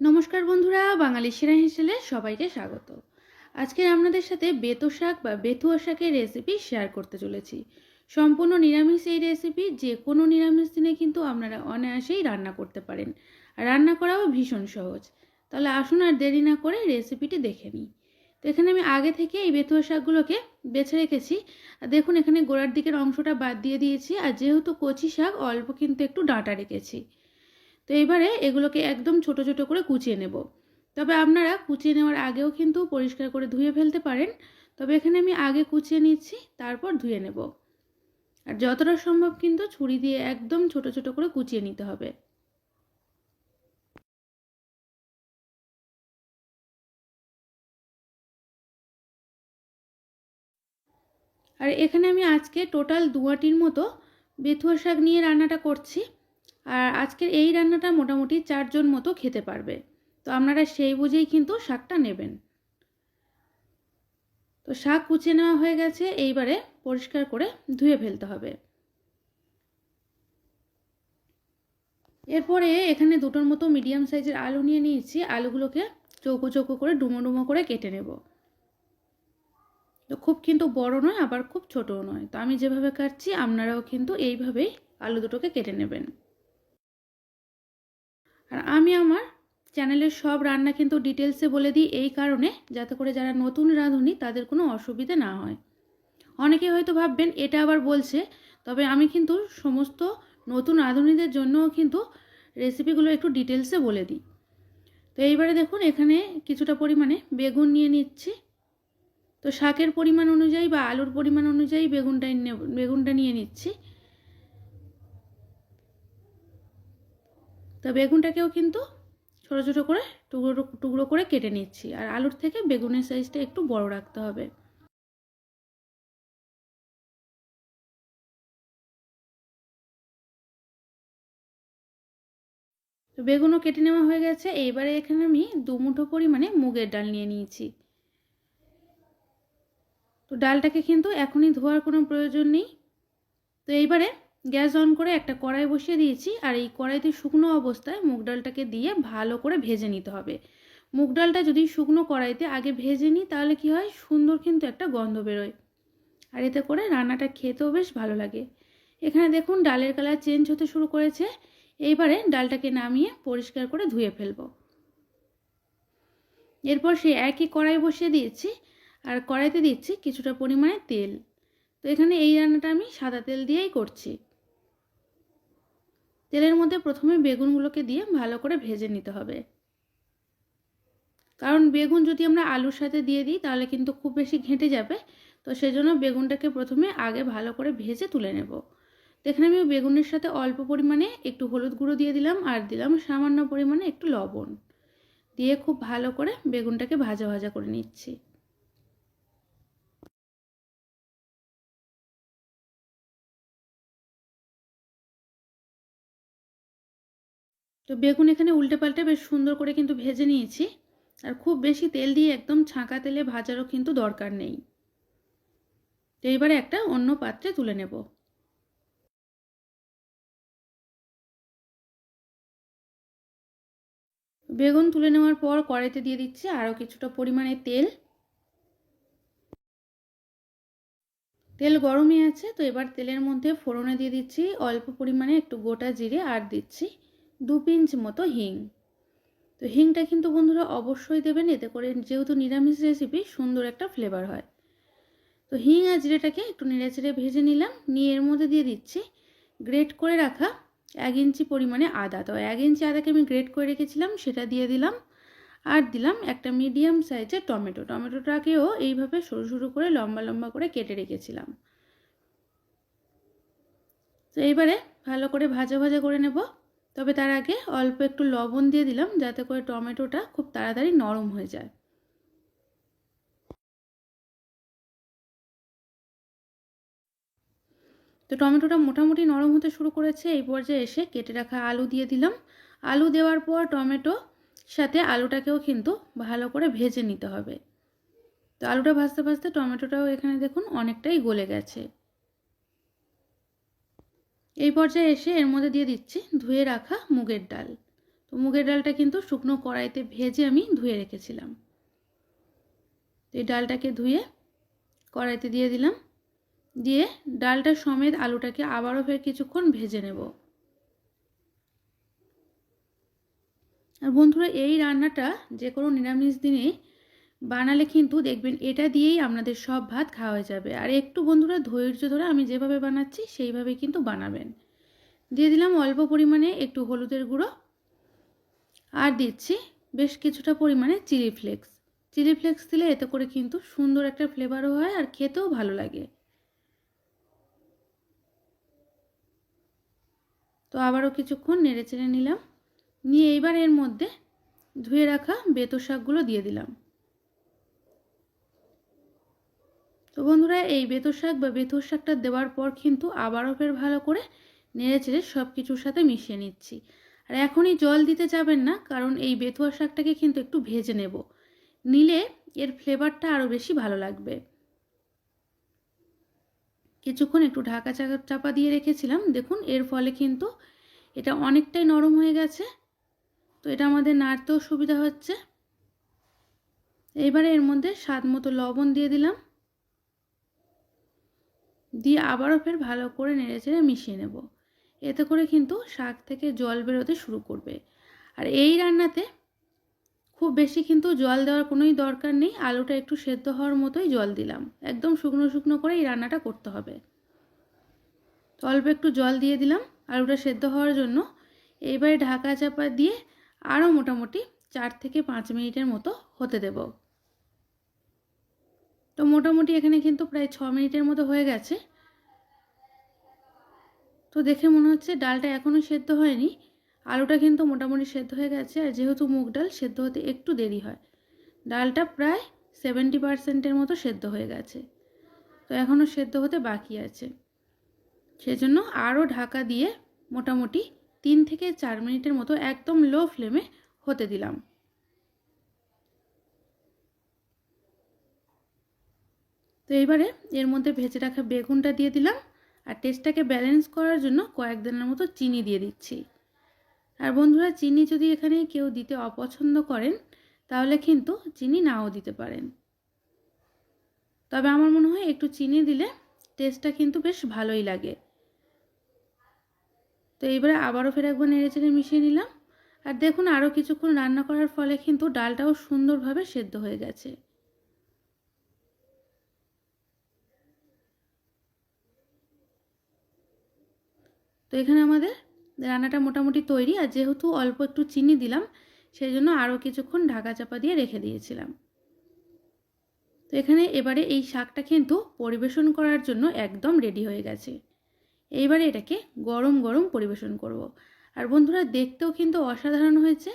নমস্কার বন্ধুরা, বাঙালি সেরা হিসেলে সবাইকে স্বাগত। আজকে আপনাদের সাথে বেতো শাক বা বেতুয়া শাকের রেসিপি শেয়ার করতে চলেছি। সম্পূর্ণ নিরামিষ এই রেসিপি যে কোনো নিরামিষ দিনে কিন্তু আপনারা অনায়াসেই রান্না করতে পারেন। আর রান্না করাও ভীষণ সহজ। তাহলে আসুন আর দেরি না করে রেসিপিটি দেখে নিই। তো এখানে আমি আগে থেকে এই বেতুয়া শাকগুলোকে বেছে রেখেছি। দেখুন এখানে গোড়ার দিকের অংশটা বাদ দিয়ে দিয়েছি। আর যেহেতু কচি শাক, অল্প কিন্তু একটু ডাঁটা রেখেছি। তো এবারে এগুলোকে একদম ছোট ছোট করে কুচিয়ে নেব। তবে আপনারা কুচিয়ে নেওয়ার আগেও কিন্তু পরিষ্কার করে ধুয়ে ফেলতে পারেন। তবে এখানে আমি আগে কুচিয়ে নিচ্ছি, তারপর ধুয়ে নেব। আর যতটা সম্ভব কিন্তু ছুরি দিয়ে একদম ছোট ছোট করে কুচিয়ে নিতে হবে। আর এখানে আমি আজকে টোটাল দুয়াটির মতো বেথুয়া শাক নিয়ে রান্নাটা করছি। আর আজকের এই রান্নাটা মোটামুটি চারজন মতো খেতে পারবে। তো আপনারা সেই বুঝেই কিন্তু শাকটা নেবেন। তো শাক কুচে নেওয়া হয়ে গেছে, এইবারে পরিষ্কার করে ধুয়ে ফেলতে হবে। এরপরে এখানে দুটোর মতো মিডিয়াম সাইজের আলু নিয়ে নিয়েছি। আলুগুলোকে চৌকো চৌকো করে ডুমো ডুমো করে কেটে নেব। তো খুব কিন্তু বড় নয়, আবার খুব ছোটও নয়। তো আমি যেভাবে কাটছি, আপনারাও কিন্তু এইভাবেই আলু দুটোকে কেটে নেবেন। আর আমি আমার চ্যানেলের সব রান্না কিন্তু ডিটেলসে বলে দিই এই কারণে, যাতে করে যারা নতুন রাঁধুনি তাদের কোনো অসুবিধে না হয়। অনেকে হয়তো ভাববেন, এটা আবার বলছে, তবে আমি কিন্তু সমস্ত নতুন রাঁধুনিদের জন্যও কিন্তু রেসিপিগুলো একটু ডিটেলসে বলে দিই। তো এইবারে দেখুন, এখানে কিছুটা পরিমাণে বেগুন নিয়ে নিচ্ছি। তো শাকের পরিমাণ অনুযায়ী বা আলুর পরিমাণ অনুযায়ী বেগুনটাই বেগুনটা নিয়ে নিচ্ছি। তো বেগুনটাকেও কিন্তু ছোটো ছোটো করে টুকরো টুকরো করে কেটে নিচ্ছি। আর আলুর থেকে বেগুনের সাইজটা একটু বড় রাখতে হবে। তো বেগুনও কেটে নেওয়া হয়ে গেছে। এইবারে এখানে আমি দু মুঠো পরিমাণে মুগের ডাল নিয়ে নিয়েছি। তো ডালটাকে কিন্তু এখনই ধোয়ার কোনো প্রয়োজন নেই। তো এইবারে গ্যাস অন করে একটা কড়াই বসিয়ে দিয়েছি আর এই কড়াইতে শুকনো অবস্থায় মুগ ডালটাকে দিয়ে ভালো করে ভেজে নিতে হবে। মুগ ডালটা যদি শুকনো কড়াইতে আগে ভেজে নিই, তাহলে কি হয়? সুন্দর কিন্তু একটা গন্ধ বেরোয়। আর এতে করে রান্নাটা খেতেও বেশ ভালো লাগে। এখানে দেখুন ডালের কালার চেঞ্জ হতে শুরু করেছে। এইবারে ডালটাকে নামিয়ে পরিষ্কার করে ধুয়ে ফেলব। এরপর সে একই কড়াই বসিয়ে দিয়েছি আর কড়াইতে দিচ্ছি কিছুটা পরিমাণে তেল। তো এখানে এই রান্নাটা আমি সাদা তেল দিয়েই করছি। তেলের মধ্যে প্রথমে বেগুনগুলোকে দিয়ে ভালো করে ভেজে নিতে হবে। কারণ বেগুন যদি আমরা আলুর সাথে দিয়ে দিই, তাহলে কিন্তু খুব বেশি ঘেঁটে যাবে। তো সেজন্য বেগুনটাকে প্রথমে আগে ভালো করে ভেজে তুলে নেব। এখানে আমি বেগুনের সাথে অল্প পরিমাণে একটু হলুদ গুঁড়ো দিয়ে দিলাম আর দিলাম সামান্য পরিমাণে একটু লবণ। দিয়ে খুব ভালো করে বেগুনটাকে ভাজা ভাজা করে নিচ্ছি। তো বেগুন এখানে উল্টে পাল্টে বেশ সুন্দর করে কিন্তু ভেজে নিয়েছি। আর খুব বেশি তেল দিয়ে একদম ছাঁকা তেলে ভাজারও কিন্তু দরকার নেই। তো এবারে একটা অন্য পাত্রে তুলে নেব। বেগুন তুলে নেওয়ার পর কড়াইতে দিয়ে দিচ্ছি আরও কিছুটা পরিমাণে তেল। তেল গরমই আছে, তো এবার তেলের মধ্যে ফোড়নে দিয়ে দিচ্ছি অল্প পরিমাণে একটু গোটা জিরে আর দিচ্ছি। দু পিঞ্চ মতো হিং। তো হিংটা কিন্তু বন্ধুরা অবশ্যই দেবেন, এতে করে যেহেতু নিরামিষ রেসিপি সুন্দর একটা ফ্লেভার হয়। তো হিং আর জিরেটাকে একটু নেড়ে চেড়ে ভেজে নিলাম। নিয়ে এর মধ্যে দিয়ে দিচ্ছি গ্রেট করে রাখা এক ইঞ্চি পরিমাণে আদা। তো এক ইঞ্চি আদাকে আমি গ্রেট করে রেখেছিলাম, সেটা দিয়ে দিলাম। আর দিলাম একটা মিডিয়াম সাইজের টমেটো। টমেটোটাকেও এইভাবে সরু সরু করে, লম্বা লম্বা করে কেটে রেখেছিলাম। তো এইবারে ভালো করে ভাজা ভাজা করে নেব। তবে তার আগে অল্প একটু লবণ দিয়ে দিলাম যাতে করে টমেটোটা খুব তাড়াতাড়ি নরম হয়ে যায়। তো টমেটোটা মোটামুটি নরম হতে শুরু করেছে, এই পর্যায়ে এসে কেটে রাখা আলু দিয়ে দিলাম। আলু দেওয়ার পর টমেটো সাথে আলুটাকেও কিন্তু ভালো করে ভেজে নিতে হবে। তো আলুটা ভাজতে ভাজতে টমেটোটাও এখানে দেখুন অনেকটাই গলে গেছে। এই পর্যায়ে এসে এর মধ্যে দিয়ে দিচ্ছি ধুয়ে রাখা মুগের ডাল। তো মুগের ডালটা কিন্তু শুকনো কড়াইতে ভেজে আমি ধুয়ে রেখেছিলাম। তো এই ডালটাকে ধুয়ে কড়াইতে দিয়ে দিলাম। দিয়ে ডালটা সমেত আলুটাকে আবারও ফের কিছুক্ষণ ভেজে নেব। আর বন্ধুরা, এই রান্নাটা যে কোনো নিরামিষ দিনে বানালে কিন্তু দেখবেন এটা দিয়েই আপনাদের সব ভাত খাওয়া যাবে। আর একটু বন্ধুরা ধৈর্য ধরে আমি যেভাবে বানাচ্ছি সেইভাবে কিন্তু বানাবেন। দিয়ে দিলাম অল্প পরিমাণে একটু হলুদের গুঁড়ো। আর দিচ্ছি বেশ কিছুটা পরিমাণে চিলি ফ্লেক্স। চিলি ফ্লেক্স দিলে এতে করে কিন্তু সুন্দর একটা ফ্লেভারও হয় আর খেতেও ভালো লাগে। তো আবারও কিছুক্ষণ নেড়ে চেড়ে নিলাম। নিয়ে এইবার এর মধ্যে ধুয়ে রাখা বেতো শাকগুলো দিয়ে দিলাম। তো বন্ধুরা, এই বেতো শাক বা বেথর শাকটা দেওয়ার পর কিন্তু আবারও ফের ভালো করে নেড়ে চেড়ে সব কিছুর সাথে মিশিয়ে নিচ্ছি। আর এখনই জল দিতে যাবেন না, কারণ এই বেতুয়া শাকটাকে কিন্তু একটু ভেজে নেব। নিলে এর ফ্লেভারটা আরও বেশি ভালো লাগবে। কিছুক্ষণ একটু ঢাকা চাকা চাপা দিয়ে রেখেছিলাম। দেখুন, এর ফলে কিন্তু এটা অনেকটাই নরম হয়ে গেছে। তো এটা আমাদের নাড়তেও সুবিধা হচ্ছে। এবারে এর মধ্যে স্বাদ মতো লবণ দিয়ে দিলাম। দিয়ে আবারও ফের ভালো করে নেড়ে চেড়ে মিশিয়ে নেব। এতে করে কিন্তু শাক থেকে জল বেরোতে শুরু করবে। আর এই রান্নাতে খুব বেশি কিন্তু জল দেওয়ার কোনোই দরকার নেই। আলুটা একটু সেদ্ধ হওয়ার মতোই জল দিলাম। একদম শুকনো শুকনো করে এই রান্নাটা করতে হবে। তো অল্প একটু জল দিয়ে দিলাম আলুটা সেদ্ধ হওয়ার জন্য। এইবারে ঢাকা চাপা দিয়ে আরও মোটামুটি চার থেকে পাঁচ মিনিটের মতো হতে দেব। তো মোটামুটি এখানে কিন্তু প্রায় ছ মিনিটের মতো হয়ে গেছে। তো দেখে মনে হচ্ছে ডালটা এখনও সেদ্ধ হয়নি। আলুটা কিন্তু মোটামুটি সেদ্ধ হয়ে গেছে আর যেহেতু মুগ ডাল, সেদ্ধ হতে একটু দেরি হয়। ডালটা প্রায় সেভেন্টি পারসেন্টের মতো সেদ্ধ হয়ে গেছে। তো এখনও সেদ্ধ হতে বাকি আছে। সেজন্য আরও ঢাকা দিয়ে মোটামুটি তিন থেকে চার মিনিটের মতো একদম লো ফ্লেমে হতে দিলাম। তো এইবারে এর মধ্যে ভেজে রাখা বেগুনটা দিয়ে দিলাম আর টেস্টটাকে ব্যালেন্স করার জন্য কয়েক দিনের মতো চিনি দিয়ে দিচ্ছি। আর বন্ধুরা, চিনি যদি এখানে কেউ দিতে অপছন্দ করেন, তাহলে কিন্তু চিনি নাও দিতে পারেন। তবে আমার মনে হয় একটু চিনি দিলে টেস্টটা কিন্তু বেশ ভালোই লাগে। তো এইবারে আবারও ফের একবার নেড়ে চেড়ে মিশিয়ে নিলাম। আর দেখুন, আরও কিছুক্ষণ রান্না করার ফলে কিন্তু ডালটাও সুন্দরভাবে সেদ্ধ হয়ে গেছে। তো এখানে আমাদের রান্নাটা মোটামুটি তৈরি আর যেহেতু অল্প একটু চিনি দিলাম সেই জন্য আরও কিছুক্ষণ ঢাকা চাপা দিয়ে রেখে দিয়েছিলাম। তো এখানে এবারে এই শাকটা কিন্তু পরিবেশন করার জন্য একদম রেডি হয়ে গেছে। এইবারে এটাকে গরম গরম পরিবেশন করব। আর বন্ধুরা, দেখতেও কিন্তু অসাধারণ হয়েছে।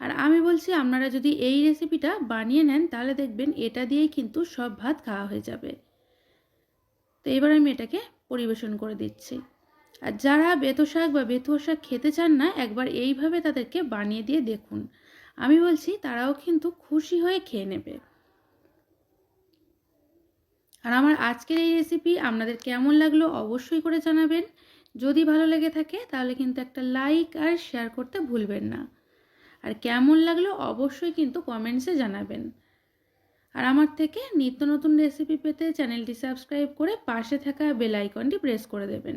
আর আমি বলছি, আপনারা যদি এই রেসিপিটা বানিয়ে নেন, তাহলে দেখবেন এটা দিয়েই কিন্তু সব ভাত খাওয়া হয়ে যাবে। তো এবার আমি এটাকে পরিবেশন করে দিচ্ছি। আর যারা বেতো শাক বা বেতুয়া শাক খেতে চান না, একবার এইভাবে তাদেরকে বানিয়ে দিয়ে দেখুন। আমি বলছি, তারাও কিন্তু খুশি হয়ে খেয়ে নেবে। আর আমার আজকের এই রেসিপি আপনাদের কেমন লাগল অবশ্যই করে জানাবেন। যদি ভালো লেগে থাকে, তাহলে কিন্তু একটা লাইক আর শেয়ার করতে ভুলবেন না। আর কেমন লাগল অবশ্যই কিন্তু কমেন্টসে জানাবেন। আর আমার থেকে নিত্য নতুন রেসিপি পেতে চ্যানেলটি সাবস্ক্রাইব করে পাশে থাকা বেল আইকনটি প্রেস করে দেবেন।